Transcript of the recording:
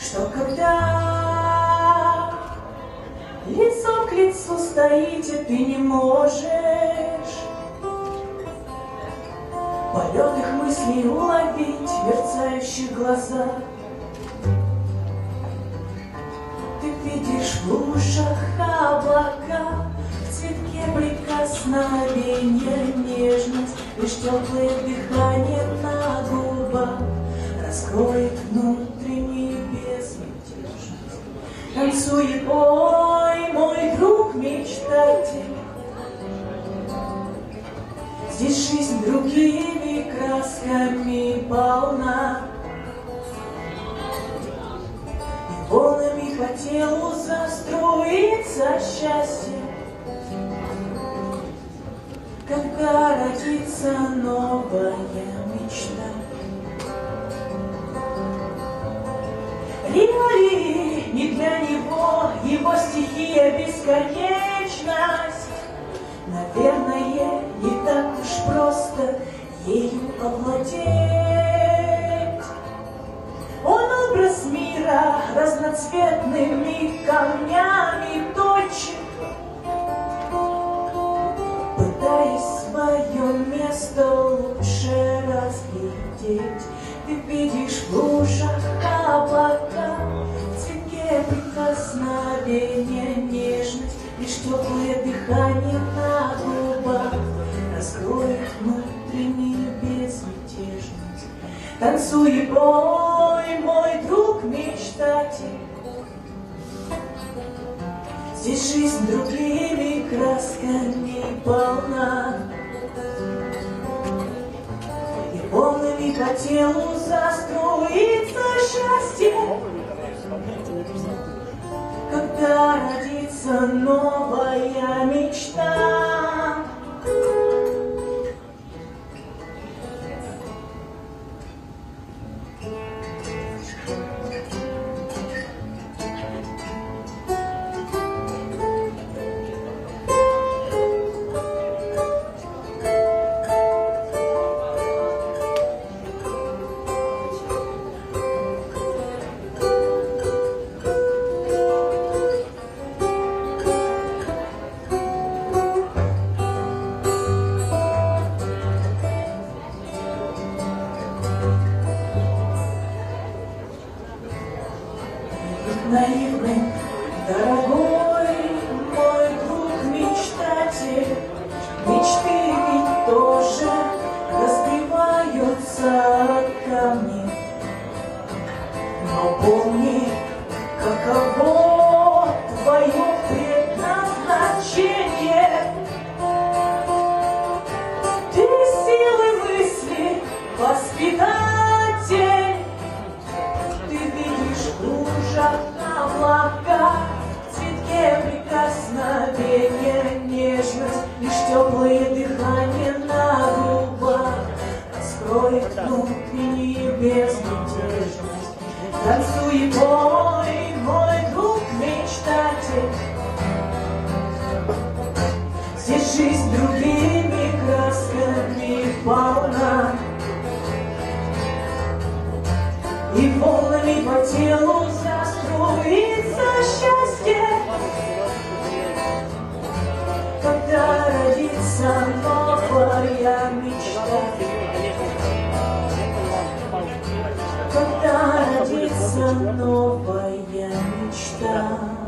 что когда лицом к лицу стоите, ты не можешь полет их мыслей уловить в мерцающих глазах. Ты видишь в лужах облака, в цветке прикосновения нежность, лишь теплое дыхание на губах раскроет безмятежность. Танцует, ой, мой друг мечтатель, Здесь жизнь другими красками полна. И волнами по телу заструится счастье, Когда родится новая мечта. Рио не для него, его стихия бесконечность. Наверное, не так уж просто ею овладеть. Он образ мира разноцветными камнями точит, Пытаясь свое место лучше разглядеть. Ты видишь в лужах прикосновения нежность, Лишь теплое дыхание на губах Раскроет внутреннюю безмятежность. Танцуй, бой, мой друг мечтатель, Здесь жизнь другими красками полна. И волнами по телу заструится счастье, родится новая мечта. Наивный, дорогой мой друг мечтатель. Мечты ведь тоже разбиваются от камней. Но помни, каково облака, в цветке прикосновения нежность, лишь теплое дыхание на губах раскроет внутреннюю безмятежность. Танцуй, мой, мой друг мечтатель, Здесь жизнь другими красками полна. И волнами по телу Откроется счастье, когда родится новая мечта. Когда родится новая мечта.